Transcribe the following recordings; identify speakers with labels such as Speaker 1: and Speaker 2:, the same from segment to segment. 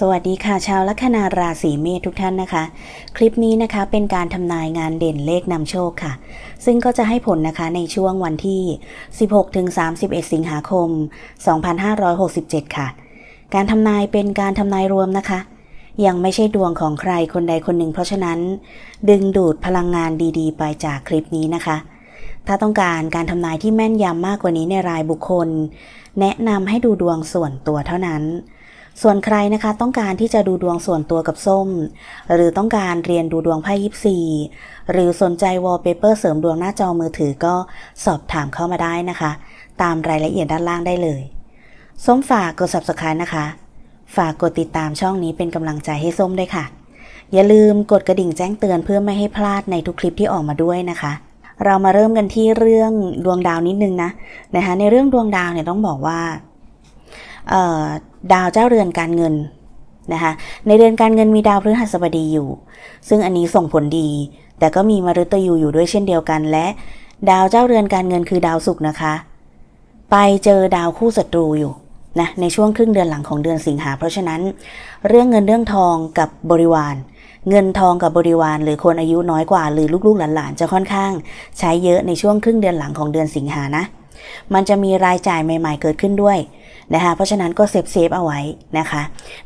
Speaker 1: สวัสดีค่ะชาวลัคนาราศีเมษทุกท่านนะคะ คลิปนี้นะคะเป็นการทำนายงานเด่นเลขนำโชคค่ะ ซึ่งก็จะให้ผลนะคะในช่วงวันที่ 16-31 สิงหาคม 2567 ค่ะ การทำนายเป็นการทำนายรวมนะคะ ยังไม่ใช่ดวงของใครคนใดคนหนึ่ง เพราะฉะนั้น ดึงดูดพลังงานดีๆ ไปจากคลิปนี้นะคะ ถ้าต้องการการทำนายที่แม่นยำมากกว่านี้ในรายบุคคล แนะนำให้ดูดวงส่วนตัวเท่านั้น ส่วนใครนะคะต้องการที่จะดูดวงส่วนตัวกับส้ม หรือต้องการเรียนดูดวงไพ่ยิปซีหรือสนใจวอลเปเปอร์เสริมดวงหน้าจอมือถือก็สอบถามเข้ามาได้นะคะ ตามรายละเอียดด้านล่างได้เลย ส้มฝากกด subscribe นะคะ ฝากกดติดตามช่องนี้เป็นกำลังใจให้ส้มด้วยค่ะ อย่าลืมกดกระดิ่งแจ้งเตือนเพื่อไม่ให้พลาดในทุกคลิปที่ออกมาด้วยนะคะเรามาเริ่มกันที่เรื่องดวงดาวนิดนึงนะนะคะในเรื่องดวงดาวเนี่ยต้องบอกว่า ดาวเจ้าเรือนการเงินนะคะในเรือนการเงินมีดาวพฤหัสบดีอยู่ ซึ่งอันนี้ส่งผลดี แต่ก็มีมฤตยูอยู่ด้วยเช่นเดียวกัน และ ดาวเจ้าเรือนการเงินคือดาวศุกร์นะคะ ไปเจอดาวคู่ศัตรูอยู่นะในช่วงครึ่งเดือนหลังของเดือนสิงหา เพราะฉะนั้น เรื่องเงินเรื่องทองกับบริวาร เงินทองกับบริวาร หรือคนอายุน้อยกว่า หรือลูกๆหลานๆจะค่อนข้าง ใช้เยอะในช่วงครึ่งเดือนหลังของเดือนสิงหานะ มันจะมีรายจ่ายใหม่ ๆ เกิดขึ้นด้วยนะคะเพราะฉะนั้นก็เซฟเซฟเอาไว้นะคะ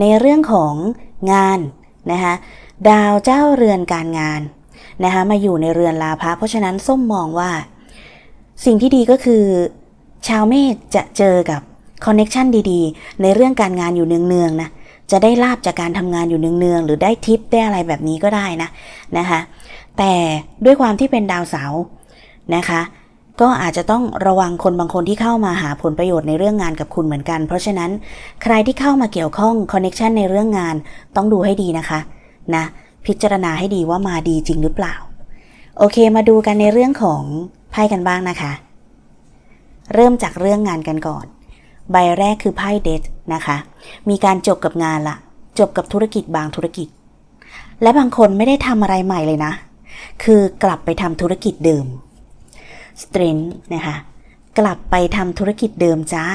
Speaker 1: ในเรื่องของงานนะคะดาวเจ้าเรือนการงานนะคะมาอยู่ในเรือนลาภะเพราะฉะนั้นส้มมองว่า สิ่งที่ดีก็คือ ชาวเมษจะเจอกับคอนเน็ชันดีๆ ในเรื่องการงานอยู่เนืองๆนะจะได้ลาบจากการทำงานอยู่เนืองๆหรือได้ทิปได้อะไรแบบนี้ก็ได้นะนะคะแต่ด้วยความที่เป็นดาวเสาร์นะคะ ก็อาจจะต้องระวังคนบางคนที่เข้ามาหาผลประโยชน์ในเรื่องงานกับคุณเหมือนกัน เพราะฉะนั้นใครที่เข้ามาเกี่ยวข้องคอนเน็ชันในเรื่องงานต้องดูให้ดีนะคะนะพิจารณาให้ดีว่ามาดีจริงหรือเปล่า โอเคมาดูกันในเรื่องของไพ่กันบ้างนะคะ เริ่มจากเรื่องงานกันก่อน ใบแรกคือไพ่เดทนะคะ มีการจบกับงานละจบกับธุรกิจบางธุรกิจ และบางคนไม่ได้ทำอะไรใหม่เลยนะ คือกลับไปทำธุรกิจเดิม strength นะคะ กลับไปทำธุรกิจเดิมจ้า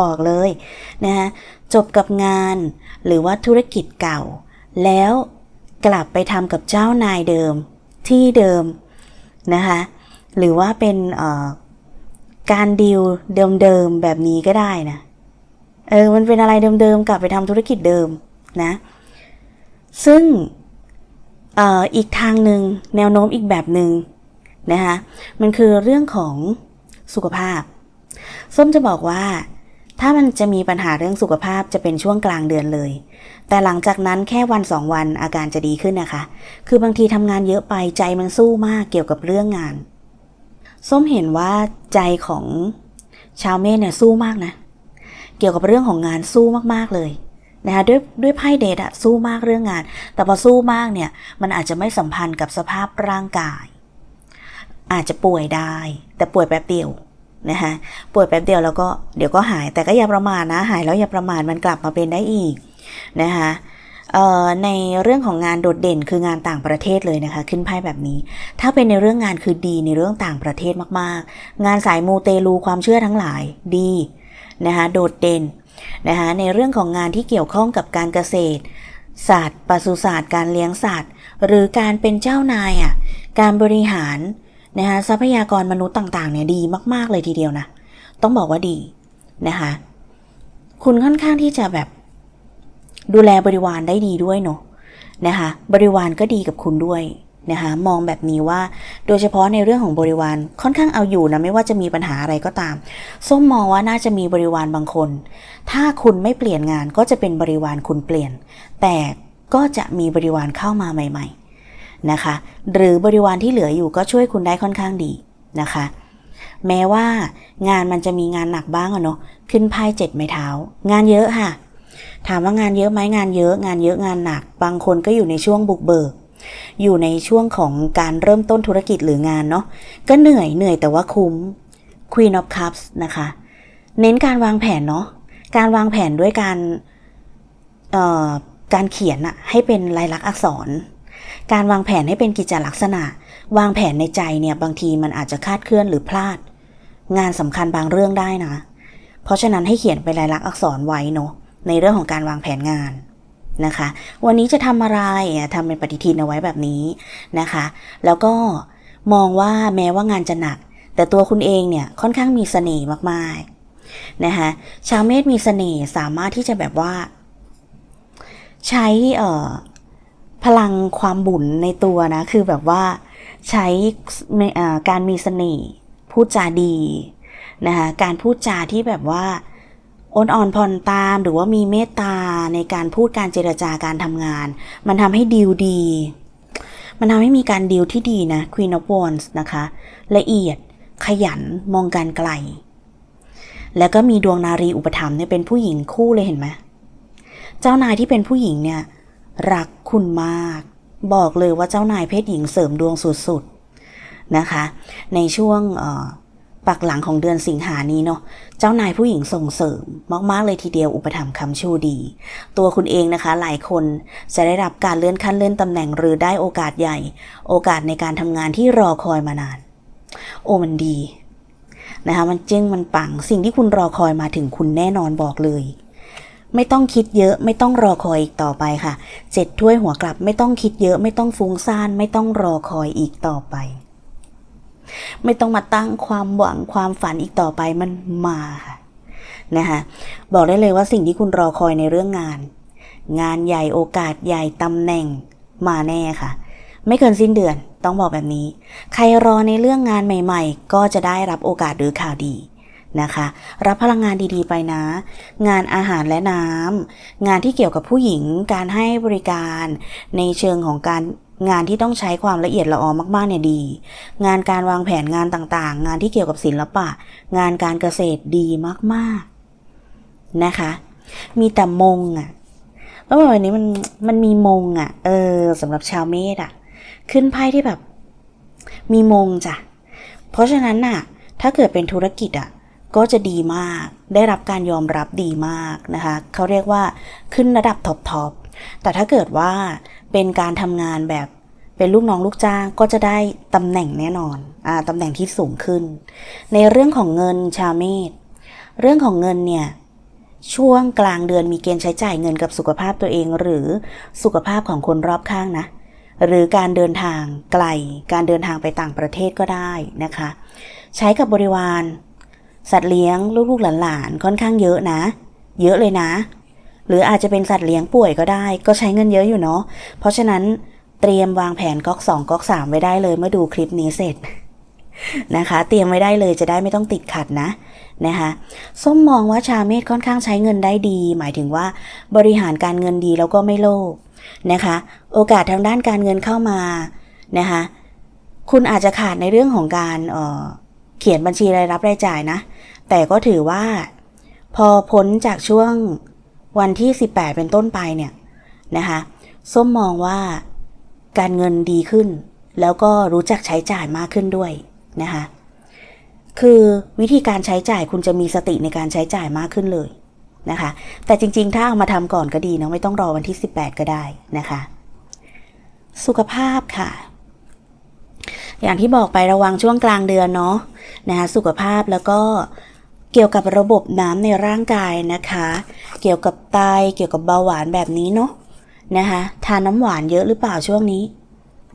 Speaker 1: บอกเลยนะคะจบกับงานหรือว่าธุรกิจเก่า แล้วกลับไปทำกับเจ้านายเดิมที่เดิมนะคะหรือว่าเป็นการดีลเดิมๆแบบนี้ก็ได้นะเออมันเป็นอะไรเดิมๆกลับไปทำธุรกิจเดิมนะซึ่งออีกทางหนึ่งแนวโน้มอีกแบบหนึ่ง นะคะมันคือเรื่องของสุขภาพ ส้มจะบอกว่า ถ้ามันจะมีปัญหาเรื่องสุขภาพจะเป็นช่วงกลางเดือนเลย แต่หลังจากนั้นแค่วันสองวันอาการจะดีขึ้นนะคะ คือบางทีทำงานเยอะไปใจมันสู้มากเกี่ยวกับเรื่องงาน ส้มเห็นว่าใจของชาวเมษเนี่ยสู้มากนะ เกี่ยวกับเรื่องของงานสู้มากๆเลยนะคะด้วยด้วยไพ่เดทอะสู้มากเรื่องงาน แต่พอสู้มากเนี่ยมันอาจจะไม่สัมพันธ์กับสภาพร่างกาย อาจจะป่วยได้ แต่ป่วยแป๊บเดียวนะคะป่วยแป๊บเดียวแล้วก็เดี๋ยวก็หายแต่ก็อย่าประมาทนะหายแล้วอย่าประมาทมันกลับมาเป็นได้อีกนะคะในเรื่องของงานโดดเด่นคืองานต่างประเทศเลยนะคะ ขึ้นไพ่แบบนี้ ถ้าเป็นในเรื่องงานคือดีในเรื่องต่างประเทศมากๆ งานสายมูเตลูความเชื่อทั้งหลายดีนะคะโดดเด่นนะคะในเรื่องของงานที่เกี่ยวข้องกับการเกษตรศาสตร์ปศุสัตว์การเลี้ยงสัตว์ หรือการเป็นเจ้านายอะการบริหาร นะคะทรัพยากรมนุษย์ต่างๆเนี่ยดีมากๆเลยทีเดียวนะ ต้องบอกว่าดีนะคะคุณค่อนข้างที่จะแบบดูแลบริวารได้ดีด้วยเนาะนะคะบริวารก็ดีกับคุณด้วยนะคะมองแบบนี้ว่าโดยเฉพาะในเรื่องของบริวารค่อนข้างเอาอยู่นะไม่ว่าจะมีปัญหาอะไรก็ตามส้มมองว่าน่าจะมีบริวารบางคน ถ้าคุณไม่เปลี่ยนงานก็จะเป็นบริวารคุณเปลี่ยน แต่ก็จะมีบริวารเข้ามาใหม่ ๆ นะคะ หรือบริวารที่เหลืออยู่ก็ช่วยคุณได้ค่อนข้างดีนะคะ แม้ว่างานมันจะมีงานหนักบ้างอะเนาะขึ้นไพ่เจ็ดไม้เท้า งานเยอะค่ะ ถามว่างานเยอะไหมงานเยอะงานเยอะงานหนัก บางคนก็อยู่ในช่วงบุกเบิกอยู่ในช่วงของการเริ่มต้นธุรกิจหรืองานเนาะก็เหนื่อยเหนื่อยแต่ว่าคุ้ม Queen of Cups นะคะ เน้นการวางแผนเนาะการวางแผนด้วยการการเขียนอะให้เป็นลายลักษณ์อักษร การวางแผนให้เป็นกิจลักษณะ วางแผนในใจเนี่ยบางทีมันอาจจะคาดเคลื่อนหรือพลาด งานสำคัญบางเรื่องได้นะ เพราะฉะนั้นให้เขียนเป็นลายลักษณ์อักษรไว้เนาะในเรื่องของการวางแผนงานนะคะ วันนี้จะทำอะไรทำเป็นปฏิทินเอาไว้แบบนี้นะคะ แล้วก็มองว่าแม้ว่างานจะหนัก แต่ตัวคุณเองเนี่ยค่อนข้างมีเสน่ห์มากๆนะคะชาวเมษมีเสน่ห์สามารถที่จะแบบว่า ใช้เอ่อ พลังความบุญในตัวนะ คือแบบว่าใช้การมีเสน่ห์พูดจาดีนะคะการพูดจาที่แบบว่าอ่อนอ่อนผ่อนตามหรือว่ามีเมตตาในการพูดการเจรจาการทำงาน มันทำให้ดีลดี มันทำให้มีการดีลที่ดีนะ Queen of Wands นะคะ ละเอียดขยันมองการไกล แล้วก็มีดวงนารีอุปถัมภ์เนี่ยเป็นผู้หญิงคู่เลยเห็นไหมเจ้านายที่เป็นผู้หญิงเนี่ย รักคุณมาก บอกเลยว่าเจ้านายเพศหญิงเสริมดวงสุดๆนะคะ ในช่วงปักหลังของเดือนสิงหานี้เนาะเจ้านายผู้หญิงส่งเสริมมากๆเลยทีเดียวอุปถัมภ์คำชูดี ตัวคุณเองนะคะหลายคนจะได้รับการเลื่อนขั้นเลื่อนตำแหน่งหรือได้โอกาสใหญ่ โอกาสในการทำงานที่รอคอยมานาน โอ้มันดีนะคะมันเจ้งมันปังสิ่งที่คุณรอคอยมาถึงคุณแน่นอนบอกเลย ไม่ต้องคิดเยอะไม่ต้องรอคอยอีกต่อไปค่ะเจ็ดถ้วยหัวกลับไม่ต้องคิดเยอะไม่ต้องฟุ้งซ่าน ไม่ต้องรอคอยอีกต่อไป ไม่ต้องมาตั้งความหวังความฝันอีกต่อไปมันมาค่ะนะคะบอกได้เลยว่าสิ่งที่คุณรอคอยในเรื่องงาน งานใหญ่โอกาสใหญ่ตำแหน่งมาแน่ค่ะ ไม่เกินสิ้นเดือนต้องบอกแบบนี้ ใครรอในเรื่องงานใหม่ ๆ ก็จะได้รับโอกาสหรือข่าวดี นะคะ รับพลังงานดีๆไปนะ งานอาหารและน้ำงานที่เกี่ยวกับผู้หญิงการให้บริการ ในเชิงของการงานที่ต้องใช้ความละเอียดละออมากๆเนี่ยดี งานการวางแผนงานต่างๆ งานที่เกี่ยวกับศิลปะ งานการเกษตรดีมากๆนะคะ มีแต่มงอะ่ะเพราะว่าวันนี้มันมันมีมงอะ่ะ เออสำหรับชาวเมษอะ่ะ ขึ้นไพ่ที่แบบ มีมงจ้ะเพราะฉะนั้นน่ะ ถ้าเกิดเป็นธุรกิจอะ ก็จะดีมาก ได้รับการยอมรับดีมากนะคะเขาเรียกว่าขึ้นระดับท็อปทอปแต่ถ้าเกิดว่าเป็นการทำงานแบบเป็นลูกน้องลูกจ้างก็จะได้ตำแหน่งแน่นอนอ่าตำแหน่งที่สูงขึ้น ในเรื่องของเงินชาเมษเรื่องของเงินเนี่ยช่วงกลางเดือนมีเกณฑ์ใช้จ่ายเงินกับสุขภาพตัวเอง หรือสุขภาพของคนรอบข้างนะ หรือการเดินทางไกล การเดินทางไปต่างประเทศก็ได้นะคะ ใช้กับบริวาร สัตว์เลี้ยงลูกๆหลานๆค่อนข้างเยอะนะ เยอะเลยนะ หรืออาจจะเป็นสัตว์เลี้ยงป่วยก็ได้ ก็ใช้เงินเยอะอยู่เนาะเพราะฉะนั้นเตรียมวางแผนก๊อก2ก๊อก3ไว้ได้เลยเมื่อดูคลิปนี้เสร็จนะคะ เตรียมไว้ได้เลยจะได้ไม่ต้องติดขัดนะนะคะส้มมองว่าชาเมษค่อนข้างใช้เงินได้ดี หมายถึงว่าบริหารการเงินดีแล้วก็ไม่โลภนะคะ โอกาสทางด้านการเงินเข้ามานะคะ คุณอาจจะขาดในเรื่องของการเเขียนบัญชีรายรับรายจ่ายนะ แต่ก็ถือว่า พอพ้นจากช่วงวันที่ 18 เป็นต้นไปเนี่ยนะคะส้มมองว่าการเงินดีขึ้น แล้วก็รู้จักใช้จ่ายมากขึ้นด้วยนะคะคือวิธีการใช้จ่ายคุณจะมีสติในการใช้จ่ายมากขึ้นเลยนะคะ แต่จริงๆ ถ้าเอามาทำก่อนก็ดีนะไม่ต้องรอวันที่ 18 ก็ได้นะคะ สุขภาพค่ะ อย่างที่บอกไประวังช่วงกลางเดือนเนาะนะคะสุขภาพแล้วก็เกี่ยวกับระบบน้ำในร่างกายนะคะ เกี่ยวกับไตเกี่ยวกับเบาหวานแบบนี้เนาะนะคะทานน้ำหวานเยอะหรือเปล่าช่วงนี้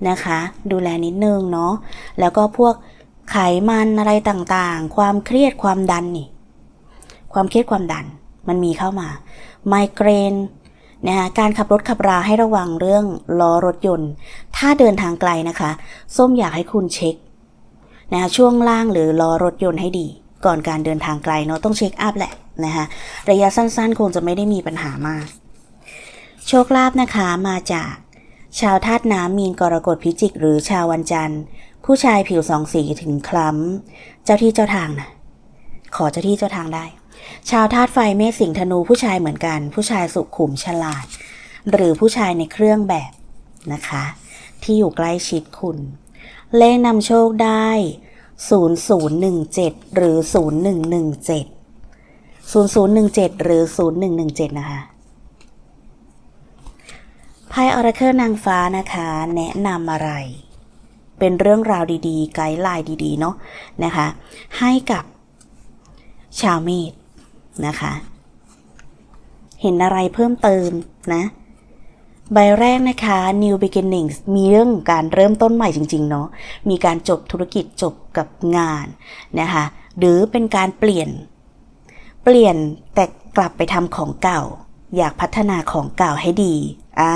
Speaker 1: นะคะ ดูแลนิดนึงเนาะแล้วก็พวกไขมันอะไรต่างๆ ความเครียดความดันนี่ ความเครียดความดันมันมีเข้ามา ไมเกรน นะคะการขับรถขับราให้ระวังเรื่องล้อรถยนต์ ถ้าเดินทางไกลนะคะ ส้มอยากให้คุณเช็คนะคะช่วงล่างหรือล้อรถยนต์ให้ดี ก่อนการเดินทางไกลเนาะต้องเช็คอัพแหละนะคะระยะสั้นๆ คงจะไม่ได้มีปัญหามาก โชคลาภนะคะมาจาก ชาวธาตุน้ำมีนกรกฎพิจิก หรือชาววันจันทร์ ผู้ชายผิวสองสีถึงคล้ำ เจ้าที่เจ้าทางนะขอเจ้าที่เจ้าทางได้ ชาวธาตุไฟเมษสิงธนูผู้ชายเหมือนกัน ผู้ชายสุขุมฉลาด หรือผู้ชายในเครื่องแบบนะคะ ที่อยู่ใกล้ชิดคุณ เลขนำโชคได้ 0017 หรือ 0117 0017 หรือ 0117 นะคะไพ่ออราเคิลนางฟ้านะคะ แนะนำอะไร เป็นเรื่องราวดีๆ ไกด์ไลน์ดีๆ เนาะนะคะ ให้กับชาวเมษ นะคะ เห็นอะไรเพิ่มเติมนะ ใบแรกนะคะ New Beginnings มีเรื่องการเริ่มต้นใหม่จริง ๆ เนาะ มีการจบธุรกิจจบกับงานนะคะ หรือเป็นการเปลี่ยน เปลี่ยนแต่กลับไปทำของเก่า อยากพัฒนาของเก่าให้ดี อ่า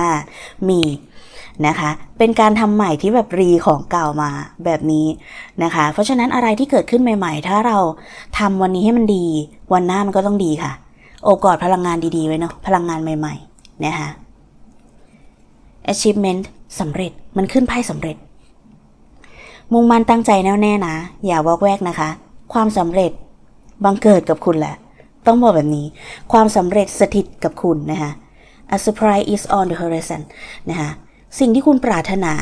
Speaker 1: มี นะคะ เป็นการทำใหม่ที่แบบรีของเก่ามาแบบนี้นะคะ เพราะฉะนั้นอะไรที่เกิดขึ้นใหม่ ๆ ถ้าเราทำวันนี้ให้มันดี วันหน้ามันก็ต้องดีค่ะ โอบกอดพลังงานดีๆไว้เนาะพลังงานใหม่ๆนะคะ achievement สำเร็จมันขึ้นไพ่สำเร็จ มุ่งมั่นตั้งใจแน่วแน่นะ อย่าวอกแวกนะคะ ความสำเร็จบังเกิดกับคุณแหละ ต้องบอกแบบนี้ ความสำเร็จสถิตกับคุณนะคะ a surprise is on the horizon นะคะ สิ่งที่คุณปรารถนา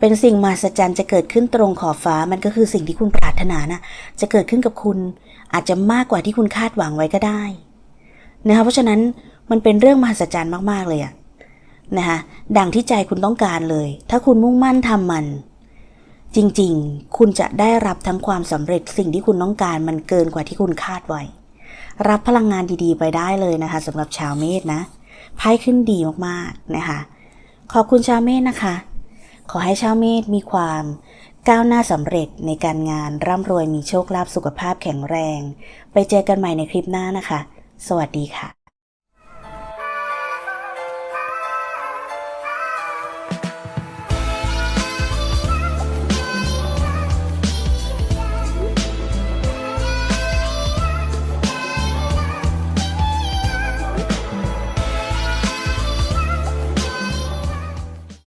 Speaker 1: เป็นสิ่งมหัศจรรย์จะเกิดขึ้นตรงขอบฟ้ามันก็คือสิ่งที่คุณปรารถนานะจะเกิดขึ้นกับคุณอาจจะมากกว่าที่คุณคาดหวังไว้ก็ได้นะคะเพราะฉะนั้นมันเป็นเรื่องมหัศจรรย์มากๆเลยอะนะคะดังที่ใจคุณต้องการเลย ถ้าคุณมุ่งมั่นทำมัน จริงๆ คุณจะได้รับทั้งความสำเร็จสิ่งที่คุณต้องการมันเกินกว่าที่คุณคาดไว้ รับพลังงานดีๆ ไปได้เลยนะคะสำหรับชาวเมษนะไพ่ขึ้นดีมากๆนะคะ ขอบคุณชาวเมธนะคะ ขอให้ชาวเมธมีความก้าวหน้าสำเร็จในการงานร่ำรวยมีโชคลาภสุขภาพแข็งแรง ไปเจอกันใหม่ในคลิปหน้านะคะ สวัสดีค่ะ